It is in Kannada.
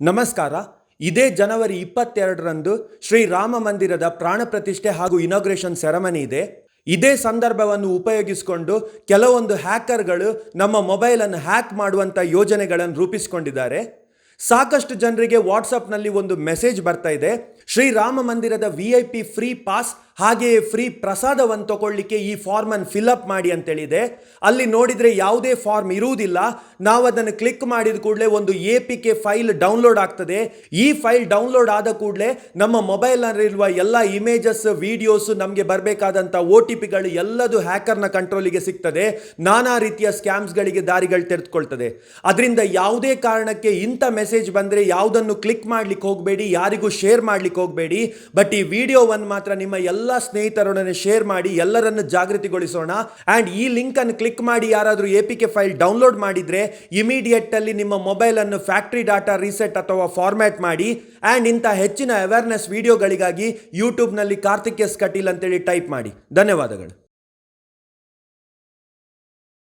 ನಮಸ್ಕಾರ. ಇದೇ ಜನವರಿ ಇಪ್ಪತ್ತೆರಡರಂದು ಶ್ರೀ ರಾಮ ಮಂದಿರದ ಪ್ರಾಣ ಪ್ರತಿಷ್ಠೆ ಹಾಗೂ ಇನಾಗ್ರೇಷನ್ ಸೆರೆಮನಿ ಇದೆ. ಇದೇ ಸಂದರ್ಭವನ್ನು ಉಪಯೋಗಿಸಿಕೊಂಡು ಕೆಲವೊಂದು ಹ್ಯಾಕರ್ಗಳು ನಮ್ಮ ಮೊಬೈಲನ್ನು ಹ್ಯಾಕ್ ಮಾಡುವಂಥ ಯೋಜನೆಗಳನ್ನು ರೂಪಿಸಿಕೊಂಡಿದ್ದಾರೆ. ಸಾಕಷ್ಟು ಜನರಿಗೆ ವಾಟ್ಸಪ್ನಲ್ಲಿ ಒಂದು ಮೆಸೇಜ್ ಬರ್ತಾ ಇದೆ. ಶ್ರೀ ರಾಮ ಮಂದಿರದ V I P free pass ಹಾಗೆಯೇ ಫ್ರೀ ಪ್ರಸಾದವನ್ನು ತಗೊಳ್ಳಿಕ್ಕೆ ಈ ಫಾರ್ಮನ್ನು ಫಿಲಪ್ ಮಾಡಿ ಅಂತೇಳಿದೆ. ಅಲ್ಲಿ ನೋಡಿದರೆ ಯಾವುದೇ ಫಾರ್ಮ್ ಇರುವುದಿಲ್ಲ. ನಾವು ಅದನ್ನು ಕ್ಲಿಕ್ ಮಾಡಿದ ಕೂಡಲೇ ಒಂದು A P K file download ಆಗ್ತದೆ. ಈ ಫೈಲ್ ಡೌನ್ಲೋಡ್ ಆದ ಕೂಡಲೇ ನಮ್ಮ ಮೊಬೈಲ್ನಲ್ಲಿರುವ ಎಲ್ಲ ಇಮೇಜಸ್ ವಿಡಿಯೋಸ್ ನಮಗೆ ಬರಬೇಕಾದಂಥ ಓ ಟಿ ಪಿಗಳು ಎಲ್ಲದೂ ಹ್ಯಾಕರ್ನ ಕಂಟ್ರೋಲಿಗೆ ಸಿಗ್ತದೆ. ನಾನಾ ರೀತಿಯ ಸ್ಕ್ಯಾಮ್ಸ್ಗಳಿಗೆ ದಾರಿಗಳು ತೆರೆದುಕೊಳ್ತದೆ. ಅದರಿಂದ ಯಾವುದೇ ಕಾರಣಕ್ಕೆ ಇಂಥ ಮೆಸೇಜ್ ಬಂದರೆ ಯಾವುದನ್ನು ಕ್ಲಿಕ್ ಮಾಡ್ಲಿಕ್ಕೆ ಹೋಗಬೇಡಿ, ಯಾರಿಗೂ ಶೇರ್ ಮಾಡ್ಲಿಕ್ಕೆ ಹೋಗಬೇಡಿ. ಬಟ್ ಈ ವಿಡಿಯೋವನ್ನು ಮಾತ್ರ ನಿಮ್ಮ ಎಲ್ಲ ಸ್ನೇಹಿತರೊಡನೆ ಶೇರ್ ಮಾಡಿ ಎಲ್ಲರನ್ನು ಜಾಗೃತಿಗೊಳಿಸೋಣ. ಆ್ಯಂಡ್ ಈ ಲಿಂಕನ್ನು ಕ್ಲಿಕ್ ಮಾಡಿ ಯಾರಾದರೂ A P K file download ಮಾಡಿದರೆ ಇಮಿಡಿಯೇಟಲ್ಲಿ ನಿಮ್ಮ ಮೊಬೈಲನ್ನು ಫ್ಯಾಕ್ಟ್ರಿ ಡಾಟಾ ರೀಸೆಟ್ ಅಥವಾ ಫಾರ್ಮ್ಯಾಟ್ ಮಾಡಿ. ಆ್ಯಂಡ್ ಇಂಥ ಹೆಚ್ಚಿನ ಅವೇರ್ನೆಸ್ ವಿಡಿಯೋಗಳಿಗಾಗಿ ಯೂಟ್ಯೂಬ್ನಲ್ಲಿ ಕಾರ್ತಿಕ್ ಎಸ್ ಕಟೀಲ್ ಅಂತೇಳಿ ಟೈಪ್ ಮಾಡಿ. ಧನ್ಯವಾದಗಳು.